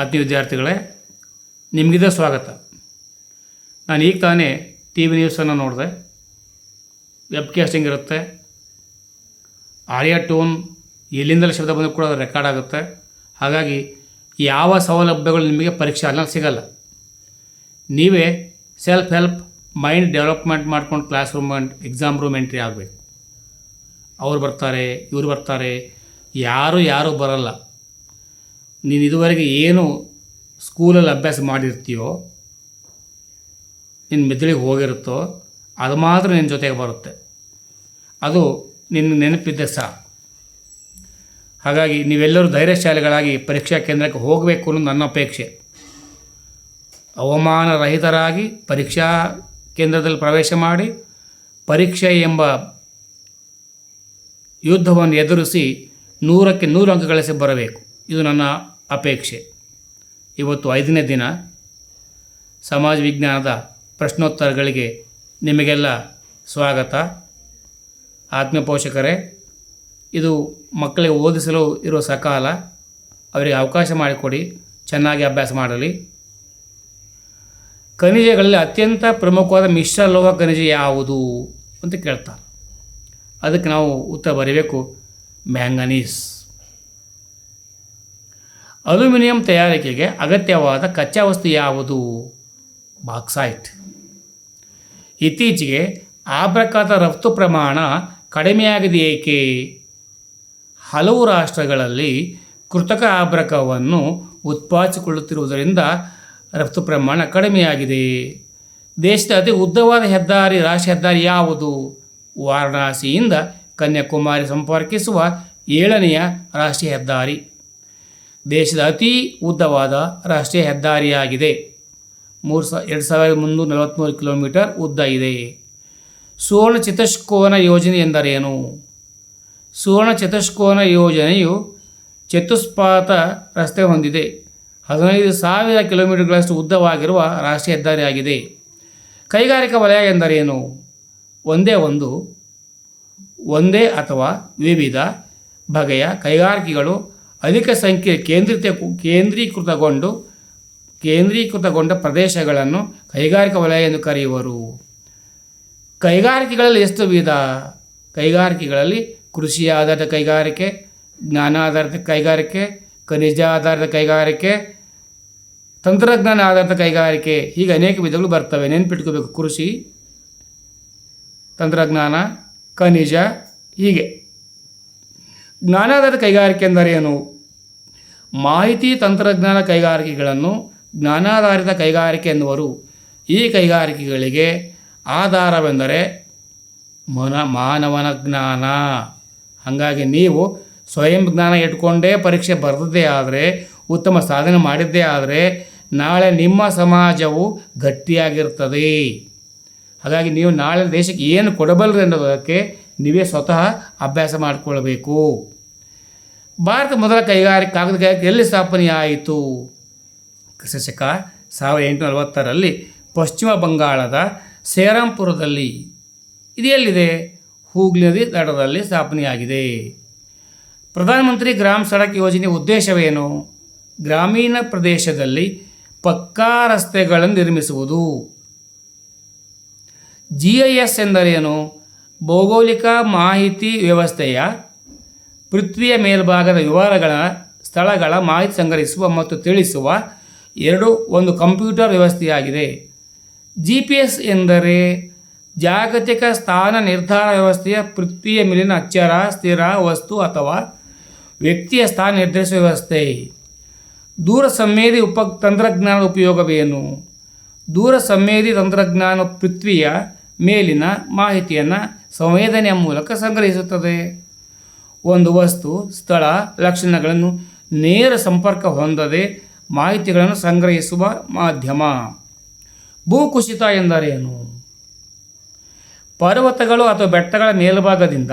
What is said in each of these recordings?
ಆತ್ಮೀಯ ವಿದ್ಯಾರ್ಥಿಗಳೇ, ನಿಮಗಿದೆ ಸ್ವಾಗತ. ನಾನು ಈಗ ತಾನೇ ಟಿ ವಿ ನ್ಯೂಸನ್ನು ನೋಡಿದೆ. ವೆಬ್ ಕ್ಯಾಸ್ಟಿಂಗ್ ಇರುತ್ತೆ. ಆಡಿಯೋ ಟೋನ್ ಎಲ್ಲಿಂದಲೇ ಶಬ್ದ ಬಂದರೂ ಕೂಡ ರೆಕಾರ್ಡ್ ಆಗುತ್ತೆ. ಹಾಗಾಗಿ ಯಾವ ಸೌಲಭ್ಯಗಳು ನಿಮಗೆ ಪರೀಕ್ಷೆ ಅಲ್ಲ ಸಿಗಲ್ಲ. ನೀವೇ ಸೆಲ್ಫ್ ಹೆಲ್ಪ್ ಮೈಂಡ್ ಡೆವಲಪ್ಮೆಂಟ್ ಮಾಡ್ಕೊಂಡು class room exam room entry ಆಗಬೇಕು. ಅವ್ರು ಬರ್ತಾರೆ, ಇವ್ರು ಬರ್ತಾರೆ, ಯಾರು ಯಾರು ಬರಲ್ಲ. ನೀನು ಇದುವರೆಗೆ ಏನು ಸ್ಕೂಲಲ್ಲಿ ಅಭ್ಯಾಸ ಮಾಡಿರ್ತೀಯೋ ನಿನ್ನ ಮೆದುಳಿಗೆ ಹೋಗಿರುತ್ತೋ, ಅದು ಮಾತ್ರ ನಿನ್ನ ಜೊತೆಗೆ ಬರುತ್ತೆ. ಅದು ನಿನ್ನ ನೆನಪಿದ್ದೆ ಸಹ ಹಾಗಾಗಿ ನೀವೆಲ್ಲರೂ ಧೈರ್ಯಶಾಲಿಗಳಾಗಿ ಪರೀಕ್ಷಾ ಕೇಂದ್ರಕ್ಕೆ ಹೋಗಬೇಕು ಅನ್ನೋದು ನನ್ನ ಅಪೇಕ್ಷೆ. ಅವಮಾನರಹಿತರಾಗಿ ಪರೀಕ್ಷಾ ಕೇಂದ್ರದಲ್ಲಿ ಪ್ರವೇಶ ಮಾಡಿ ಪರೀಕ್ಷೆ ಎಂಬ ಯುದ್ಧವನ್ನು ಎದುರಿಸಿ ನೂರಕ್ಕೆ ನೂರು ಅಂಕ ಗಳಿಸಿ ಬರಬೇಕು. ಇದು ನನ್ನ ಅಪೇಕ್ಷೆ. ಇವತ್ತು ಐದನೇ ದಿನ ಸಮಾಜ ವಿಜ್ಞಾನದ ಪ್ರಶ್ನೋತ್ತರಗಳಿಗೆ ನಿಮಗೆಲ್ಲ ಸ್ವಾಗತ. ಆತ್ಮ ಪೋಷಕರೇ, ಇದು ಮಕ್ಕಳಿಗೆ ಓದಿಸಲು ಇರುವ ಸಕಾಲ. ಅವರಿಗೆ ಅವಕಾಶ ಮಾಡಿಕೊಡಿ, ಚೆನ್ನಾಗಿ ಅಭ್ಯಾಸ ಮಾಡಲಿ. ಖನಿಜಗಳಲ್ಲಿ ಅತ್ಯಂತ ಪ್ರಮುಖವಾದ ಮಿಶ್ರ ಲೋಹ ಖನಿಜ ಯಾವುದು ಅಂತ ಕೇಳ್ತಾರೆ. ಅದಕ್ಕೆ ನಾವು ಉತ್ತರ ಬರೀಬೇಕು, ಮ್ಯಾಂಗನೀಸ್. ಅಲ್ಯೂಮಿನಿಯಂ ತಯಾರಿಕೆಗೆ ಅಗತ್ಯವಾದ ಕಚ್ಚಾ ವಸ್ತು ಯಾವುದು? ಬಾಕ್ಸೈಟ್ ಇತ್ತೀಚೆಗೆ ಆಬ್ರಕಾದ ರಫ್ತು ಪ್ರಮಾಣ ಕಡಿಮೆಯಾಗಿದೆ ಏಕೆ? ಹಲವು ರಾಷ್ಟ್ರಗಳಲ್ಲಿ ಕೃತಕ ಆಬ್ರಕವನ್ನು ಉತ್ಪಾದಿಸಿಕೊಳ್ಳುತ್ತಿರುವುದರಿಂದ ರಫ್ತು ಪ್ರಮಾಣ ಕಡಿಮೆಯಾಗಿದೆ. ದೇಶದ ಅತಿ ಉದ್ದವಾದ ಹೆದ್ದಾರಿ ರಾಷ್ಟ್ರ ಹೆದ್ದಾರಿ ಯಾವುದು? ವಾರಣಾಸಿಯಿಂದ ಕನ್ಯಾಕುಮಾರಿ ಸಂಪರ್ಕಿಸುವ ಏಳನೆಯ ರಾಷ್ಟ್ರೀಯ ಹೆದ್ದಾರಿ. ದೇಶದ ಅತಿ ಉದ್ದವಾದ ರಾಷ್ಟ್ರೀಯ ಹೆದ್ದಾರಿಯಾಗಿದೆ. ಮೂರು ಸಾ, ಎರಡು ಸಾವಿರದ ಮುನ್ನೂರ ನಲವತ್ತ್ಮೂರು ಕಿಲೋಮೀಟರ್ ಉದ್ದ ಇದೆ. ಸುವರ್ಣ ಚತುಷ್ಕೋನ ಯೋಜನೆ ಎಂದರೇನು? ಸುವರ್ಣ ಚತುಷ್ಕೋನ ಯೋಜನೆಯು ಚತುಷ್ಪಾತ ರಸ್ತೆ ಹೊಂದಿದೆ. ಹದಿನೈದು ಸಾವಿರ ಕಿಲೋಮೀಟರ್ಗಳಷ್ಟು ಉದ್ದವಾಗಿರುವ ರಾಷ್ಟ್ರೀಯ ಹೆದ್ದಾರಿಯಾಗಿದೆ. ಕೈಗಾರಿಕಾ ವಲಯ ಎಂದರೇನು? ಒಂದೇ ಒಂದು, ಒಂದೇ ಅಥವಾ ವಿವಿಧ ಬಗೆಯ ಕೈಗಾರಿಕೆಗಳು ಅಧಿಕ ಸಂಖ್ಯೆ ಕೇಂದ್ರಿತ ಕೇಂದ್ರೀಕೃತಗೊಂಡು, ಕೇಂದ್ರೀಕೃತಗೊಂಡ ಪ್ರದೇಶಗಳನ್ನು ಕೈಗಾರಿಕಾ ವಲಯ ಎಂದು ಕರೆಯುವರು. ಕೈಗಾರಿಕೆಗಳಲ್ಲಿ ಎಷ್ಟು ವಿಧ? ಕೈಗಾರಿಕೆಗಳಲ್ಲಿ ಕೃಷಿ ಆಧಾರಿತ ಕೈಗಾರಿಕೆ, ಜ್ಞಾನ ಆಧಾರಿತ ಕೈಗಾರಿಕೆ, ಖನಿಜ ಆಧಾರಿತ ಕೈಗಾರಿಕೆ, ತಂತ್ರಜ್ಞಾನ ಆಧಾರಿತ ಕೈಗಾರಿಕೆ, ಹೀಗೆ ಅನೇಕ ವಿಧಗಳು ಬರ್ತವೆ. ನೆನ್ಪಿಟ್ಕೋಬೇಕು ಕೃಷಿ, ತಂತ್ರಜ್ಞಾನ, ಖನಿಜ, ಹೀಗೆ. ಜ್ಞಾನಾಧಾರಿತ ಕೈಗಾರಿಕೆ ಎಂದರೇನು? ಮಾಹಿತಿ ತಂತ್ರಜ್ಞಾನ ಕೈಗಾರಿಕೆಗಳನ್ನು ಜ್ಞಾನಾಧಾರಿತ ಕೈಗಾರಿಕೆ ಎನ್ನುವರು. ಈ ಕೈಗಾರಿಕೆಗಳಿಗೆ ಆಧಾರವೆಂದರೆ ಮನ, ಮಾನವನ ಜ್ಞಾನ. ಹಾಗಾಗಿ ನೀವು ಸ್ವಯಂ ಜ್ಞಾನ ಇಟ್ಕೊಂಡೇ ಪರೀಕ್ಷೆ ಬರೆದದ್ದೇ ಆದರೆ, ಉತ್ತಮ ಸಾಧನೆ ಮಾಡಿದ್ದೇ ಆದರೆ, ನಾಳೆ ನಿಮ್ಮ ಸಮಾಜವು ಗಟ್ಟಿಯಾಗಿರ್ತದೆ. ಹಾಗಾಗಿ ನೀವು ನಾಳೆ ದೇಶಕ್ಕೆ ಏನು ಕೊಡಬಲ್ಲರು ಅನ್ನೋದಕ್ಕೆ ನೀವೇ ಸ್ವತಃ ಅಭ್ಯಾಸ ಮಾಡಿಕೊಳ್ಬೇಕು. ಭಾರತ ಮೊದಲ ಕೈಗಾರಿಕೆ ಕಾಗದ ಕೈಗಾರಿಕೆ ಎಲ್ಲಿ ಸ್ಥಾಪನೆಯಾಯಿತು ಕ್ರಿಸ್ತಶಕ ಸಾವಿರದ ಎಂಟು ನಲವತ್ತರಲ್ಲಿ ಪಶ್ಚಿಮ ಬಂಗಾಳದ ಸೇರಾಂಪುರದಲ್ಲಿ ಇದು ಎಲ್ಲಿದೆ? ಹೂಗ್ಲಿ ನದಿ ದಡದಲ್ಲಿ ಸ್ಥಾಪನೆಯಾಗಿದೆ. ಪ್ರಧಾನಮಂತ್ರಿ ಗ್ರಾಮ ಸಡಕ್ ಯೋಜನೆ ಉದ್ದೇಶವೇನು? ಗ್ರಾಮೀಣ ಪ್ರದೇಶದಲ್ಲಿ ಪಕ್ಕಾ ರಸ್ತೆಗಳನ್ನು ನಿರ್ಮಿಸುವುದು. ಜಿ ಐ ಎಸ್ ಎಂದರೇನು? ಭೌಗೋಳಿಕ ಮಾಹಿತಿ ವ್ಯವಸ್ಥೆಯ ಪೃಥ್ವಿಯ ಮೇಲ್ಭಾಗದ ವಿವರಗಳ ಸ್ಥಳಗಳ ಮಾಹಿತಿ ಸಂಗ್ರಹಿಸುವ ಮತ್ತು ತಿಳಿಸುವ ಎರಡು ಒಂದು ಕಂಪ್ಯೂಟರ್ ವ್ಯವಸ್ಥೆಯಾಗಿದೆ. ಜಿ ಪಿ ಎಸ್ ಎಂದರೆ ಜಾಗತಿಕ ಸ್ಥಾನ ನಿರ್ಧಾರ ವ್ಯವಸ್ಥೆಯ ಪೃಥ್ವಿಯ ಮೇಲಿನ ಅಕ್ಷರ, ಸ್ಥಿರ ವಸ್ತು ಅಥವಾ ವ್ಯಕ್ತಿಯ ಸ್ಥಾನ ನಿರ್ಧರಿಸುವ ವ್ಯವಸ್ಥೆ. ದೂರ ಸಂವೇದಿ ಉಪ ತಂತ್ರಜ್ಞಾನದ ಉಪಯೋಗವೇನು? ದೂರ ಸಂವೇದಿ ತಂತ್ರಜ್ಞಾನ ಪೃಥ್ವಿಯ ಮೇಲಿನ ಮಾಹಿತಿಯನ್ನು ಸಂವೇದನೆಯ ಮೂಲಕ ಸಂಗ್ರಹಿಸುತ್ತದೆ. ಒಂದು ವಸ್ತು, ಸ್ಥಳ, ಲಕ್ಷಣಗಳನ್ನು ನೇರ ಸಂಪರ್ಕ ಹೊಂದದೆ ಮಾಹಿತಿಗಳನ್ನು ಸಂಗ್ರಹಿಸುವ ಮಾಧ್ಯಮ. ಭೂಕುಸಿತ ಎಂದರೇನು? ಪರ್ವತಗಳು ಅಥವಾ ಬೆಟ್ಟಗಳ ಮೇಲ್ಭಾಗದಿಂದ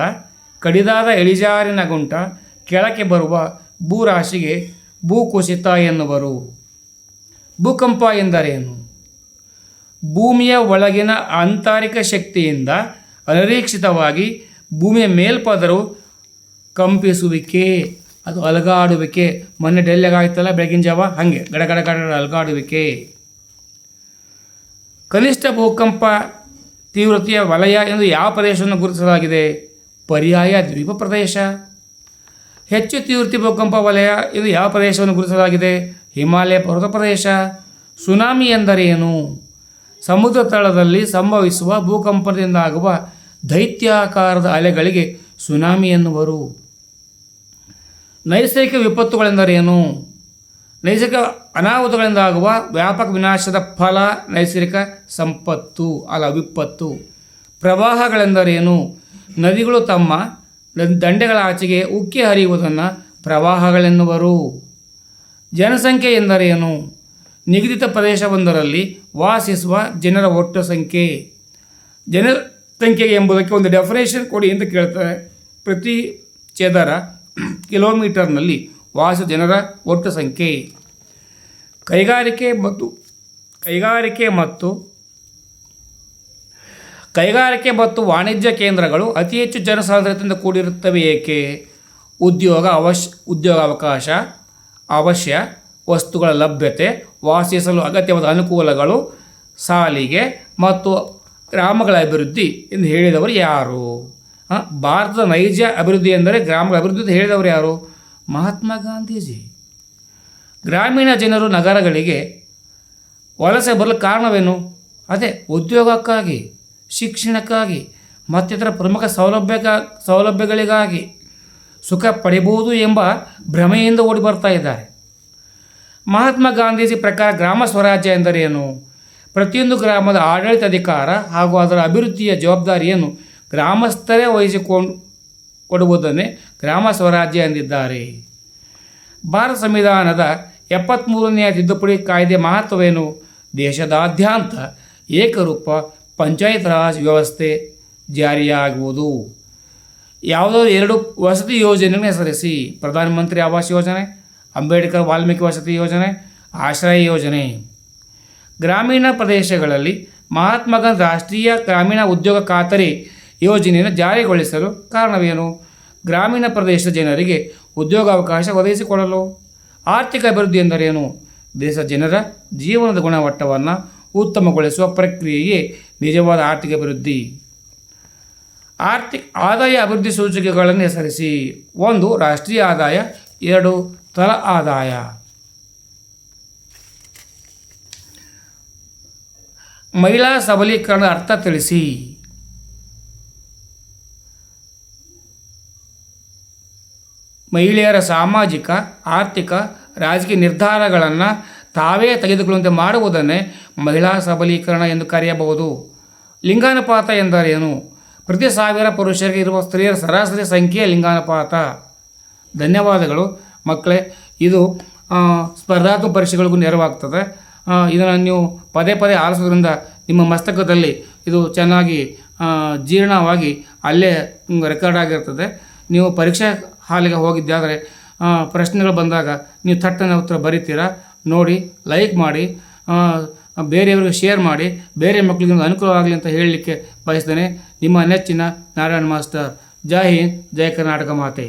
ಕಡಿದಾದ ಇಳಿಜಾರಿನ ಗುಂಟ ಕೆಳಕ್ಕೆ ಬರುವ ಭೂರಾಶಿಗೆ ಭೂಕುಸಿತ ಎನ್ನುವರು. ಭೂಕಂಪ ಎಂದರೇನು? ಭೂಮಿಯ ಒಳಗಿನ ಆಂತರಿಕ ಶಕ್ತಿಯಿಂದ ಅನಿರೀಕ್ಷಿತವಾಗಿ ಭೂಮಿಯ ಮೇಲ್ಪದರು ಕಂಪಿಸುವಿಕೆ, ಅದು ಅಲಗಾಡುವಿಕೆ. ಮೊನ್ನೆ ಡೆಲ್ಲಿಗೆ ಆಯ್ತಲ್ಲ, ಬೆಳಗಿನ ಜಾವ? ಹಾಗೆ. ಗಡ ಗಡ ಗಡ ಗಡ ಅಲಗಾಡುವಿಕೆ. ಕನಿಷ್ಠ ಭೂಕಂಪ ತೀವ್ರತೆಯ ವಲಯ ಎಂದು ಯಾವ ಪ್ರದೇಶವನ್ನು ಗುರುತಿಸಲಾಗಿದೆ? ಪರ್ಯಾಯ ದ್ವೀಪ ಪ್ರದೇಶ. ಹೆಚ್ಚು ತೀವ್ರತೆ ಭೂಕಂಪ ವಲಯ ಎಂದು ಯಾವ ಪ್ರದೇಶವನ್ನು ಗುರುತಿಸಲಾಗಿದೆ? ಹಿಮಾಲಯ ಪರ್ವತ ಪ್ರದೇಶ. ಸುನಾಮಿ ಎಂದರೇನು? ಸಮುದ್ರ ತಳದಲ್ಲಿ ಸಂಭವಿಸುವ ಭೂಕಂಪದಿಂದಾಗುವ ದೈತ್ಯಾಕಾರದ ಅಲೆಗಳಿಗೆ ಸುನಾಮಿ ಎನ್ನುವರು. ನೈಸರ್ಗಿಕ ವಿಪತ್ತುಗಳೆಂದರೇನು? ನೈಸರ್ಗಿಕ ಅನಾಹುತಗಳಿಂದಾಗುವ ವ್ಯಾಪಕ ವಿನಾಶದ ಫಲ ನೈಸರ್ಗಿಕ ಸಂಪತ್ತು, ಅಲ್ಲ ವಿಪತ್ತು. ಪ್ರವಾಹಗಳೆಂದರೇನು? ನದಿಗಳು ತಮ್ಮ ದಂಡೆಗಳ ಆಚೆಗೆ ಉಕ್ಕಿ ಹರಿಯುವುದನ್ನು ಪ್ರವಾಹಗಳೆನ್ನುವರು. ಜನಸಂಖ್ಯೆ ಎಂದರೇನು? ನಿಗದಿತ ಪ್ರದೇಶವೊಂದರಲ್ಲಿ ವಾಸಿಸುವ ಜನರ ಒಟ್ಟು ಸಂಖ್ಯೆ. ಜನಸಂಖ್ಯೆ ಎಂಬುದಕ್ಕೆ ಒಂದು ಡೆಫಿನೇಷನ್ ಕೊಡಿ ಅಂತ ಕೇಳ್ತಾರೆ. ಪ್ರತಿ ಚದರ ಕಿಲೋಮೀಟರ್ನಲ್ಲಿ ವಾಸ ಜನರ ಒಟ್ಟು ಸಂಖ್ಯೆ. ಕೈಗಾರಿಕೆ ಮತ್ತು ಕೈಗಾರಿಕೆ ಮತ್ತು ಕೈಗಾರಿಕೆ ಮತ್ತು ವಾಣಿಜ್ಯ ಕೇಂದ್ರಗಳು ಅತಿ ಹೆಚ್ಚು ಜನಸಾಂದ್ರತೆಯಿಂದ ಕೂಡಿರುತ್ತವೆ ಏಕೆ? ಉದ್ಯೋಗ ಅವಶ್ಯ, ಉದ್ಯೋಗಾವಕಾಶ, ಅವಶ್ಯ ವಸ್ತುಗಳ ಲಭ್ಯತೆ, ವಾಸಿಸಲು ಅಗತ್ಯವಾದ ಅನುಕೂಲಗಳು, ಸಾಲಿಗೆ ಮತ್ತು ಗ್ರಾಮಗಳ ಅಭಿವೃದ್ಧಿ ಎಂದು ಹೇಳಿದವರು ಯಾರು? ಭಾರತದ ನೈಜ ಅಭಿವೃದ್ಧಿ ಎಂದರೆ ಗ್ರಾಮಗಳ ಅಭಿವೃದ್ಧಿ ಅಂತ ಹೇಳಿದವರು ಯಾರು? ಮಹಾತ್ಮ ಗಾಂಧೀಜಿ. ಗ್ರಾಮೀಣ ಜನರು ನಗರಗಳಿಗೆ ವಲಸೆ ಬರಲು ಕಾರಣವೇನು? ಅದೇ ಉದ್ಯೋಗಕ್ಕಾಗಿ, ಶಿಕ್ಷಣಕ್ಕಾಗಿ, ಮತ್ತಿತರ ಪ್ರಮುಖ ಸೌಲಭ್ಯ ಸೌಲಭ್ಯಗಳಿಗಾಗಿ ಸುಖ ಪಡೆಯಬಹುದು ಎಂಬ ಭ್ರಮೆಯಿಂದ ಓಡಿ ಬರ್ತಾ ಇದ್ದಾರೆ. ಮಹಾತ್ಮ ಗಾಂಧೀಜಿ ಪ್ರಕಾರ ಗ್ರಾಮ ಸ್ವರಾಜ್ಯ ಎಂದರೇನು? ಪ್ರತಿಯೊಂದು ಗ್ರಾಮದ ಆಡಳಿತ ಅಧಿಕಾರ ಹಾಗೂ ಅದರ ಅಭಿವೃದ್ಧಿಯ ಜವಾಬ್ದಾರಿಯನ್ನು ಗ್ರಾಮಸ್ಥರೇ ವಹಿಸಿಕೊಂಡು ಕೊಡುವುದನ್ನೇ ಗ್ರಾಮ ಸ್ವರಾಜ್ಯ ಎಂದಿದ್ದಾರೆ. ಭಾರತ ಸಂವಿಧಾನದ ಎಪ್ಪತ್ತ್ಮೂರನೆಯ ತಿದ್ದುಪಡಿ ಕಾಯ್ದೆ ಮಹತ್ವವೇನು? ದೇಶದಾದ್ಯಂತ ಏಕರೂಪ ಪಂಚಾಯತ್ ರಾಜ್ ವ್ಯವಸ್ಥೆ ಜಾರಿಯಾಗುವುದು. ಯಾವುದಾದ್ರು ಎರಡು ವಸತಿ ಯೋಜನೆಯನ್ನು ಹೆಸರಿಸಿ, ಪ್ರಧಾನಮಂತ್ರಿ ಆವಾಸ್ ಯೋಜನೆ, ಅಂಬೇಡ್ಕರ್ ವಾಲ್ಮೀಕಿ ವಸತಿ ಯೋಜನೆ, ಆಶ್ರಯ ಯೋಜನೆ. ಗ್ರಾಮೀಣ ಪ್ರದೇಶಗಳಲ್ಲಿ ಮಹಾತ್ಮ ಗಾಂಧಿ ರಾಷ್ಟ್ರೀಯ ಗ್ರಾಮೀಣ ಉದ್ಯೋಗ ಖಾತರಿ ಯೋಜನೆಯನ್ನು ಜಾರಿಗೊಳಿಸಲು ಕಾರಣವೇನು? ಗ್ರಾಮೀಣ ಪ್ರದೇಶದ ಜನರಿಗೆ ಉದ್ಯೋಗಾವಕಾಶ ಒದಗಿಸಿಕೊಡಲು ಆರ್ಥಿಕ ಅಭಿವೃದ್ಧಿ ಎಂದರೇನು? ದೇಶದ ಜನರ ಜೀವನದ ಗುಣಮಟ್ಟವನ್ನು ಉತ್ತಮಗೊಳಿಸುವ ಪ್ರಕ್ರಿಯೆಯೇ ನಿಜವಾದ ಆರ್ಥಿಕ ಅಭಿವೃದ್ಧಿ. ಆರ್ಥಿಕ ಆದಾಯ ಅಭಿವೃದ್ಧಿ ಸೂಚಿಕೆಗಳನ್ನು ಹೆಸರಿಸಿ. ಒಂದು, ರಾಷ್ಟ್ರೀಯ ಆದಾಯ. ಎರಡು, ತಲ ಆದಾಯ. ಮಹಿಳಾ ಸಬಲೀಕರಣದ ಅರ್ಥ ತಿಳಿಸಿ. ಮಹಿಳೆಯರ ಸಾಮಾಜಿಕ, ಆರ್ಥಿಕ, ರಾಜಕೀಯ ನಿರ್ಧಾರಗಳನ್ನು ತಾವೇ ತೆಗೆದುಕೊಳ್ಳುವಂತೆ ಮಾಡುವುದನ್ನೇ ಮಹಿಳಾ ಸಬಲೀಕರಣ ಎಂದು ಕರೆಯಬಹುದು. ಲಿಂಗಾನುಪಾತ ಎಂದರೇನು? ಪ್ರತಿ ಸಾವಿರ ಪುರುಷರಿಗೆ ಇರುವ ಸ್ತ್ರೀಯರ ಸರಾಸರಿ ಸಂಖ್ಯೆ ಲಿಂಗಾನುಪಾತ. ಧನ್ಯವಾದಗಳು ಮಕ್ಕಳೇ. ಇದು ಸ್ಪರ್ಧಾತ್ಮಕ ಪರೀಕ್ಷೆಗಳಿಗೂ ನೆರವಾಗ್ತದೆ. ಇದನ್ನು ನೀವು ಪದೇ ಪದೇ ಆಲಿಸೋದ್ರಿಂದ ನಿಮ್ಮ ಮಸ್ತಕದಲ್ಲಿ ಇದು ಚೆನ್ನಾಗಿ ಜೀರ್ಣವಾಗಿ ಅಲ್ಲೇ ರೆಕಾರ್ಡ್ ಆಗಿರ್ತದೆ. ನೀವು ಪರೀಕ್ಷಾ ಹಾಲಿಗೆ ಹೋಗಿದ್ದಾದರೆ ಆದರೆ ಪ್ರಶ್ನೆಗಳು ಬಂದಾಗ ನೀವು ಥಟ್ಟನೆ ಉತ್ತರ ಬರಿತೀರಾ? ನೋಡಿ ಲೈಕ್ ಮಾಡಿ ಬೇರೆಯವರಿಗೆ ಶೇರ್ ಮಾಡಿ, ಬೇರೆ ಮಕ್ಕಳಿಗೆ ಅನುಕೂಲವಾಗಲಿ ಅಂತ ಹೇಳಲಿಕ್ಕೆ ಬಯಸ್ತೇನೆ ನಿಮ್ಮ ನೆಚ್ಚಿನ ನಾರಾಯಣ ಮಾಸ್ಟರ್. ಜೈ ಹಿಂದ್, ಜೈ ಕರ್ನಾಟಕ ಮಾತೆ.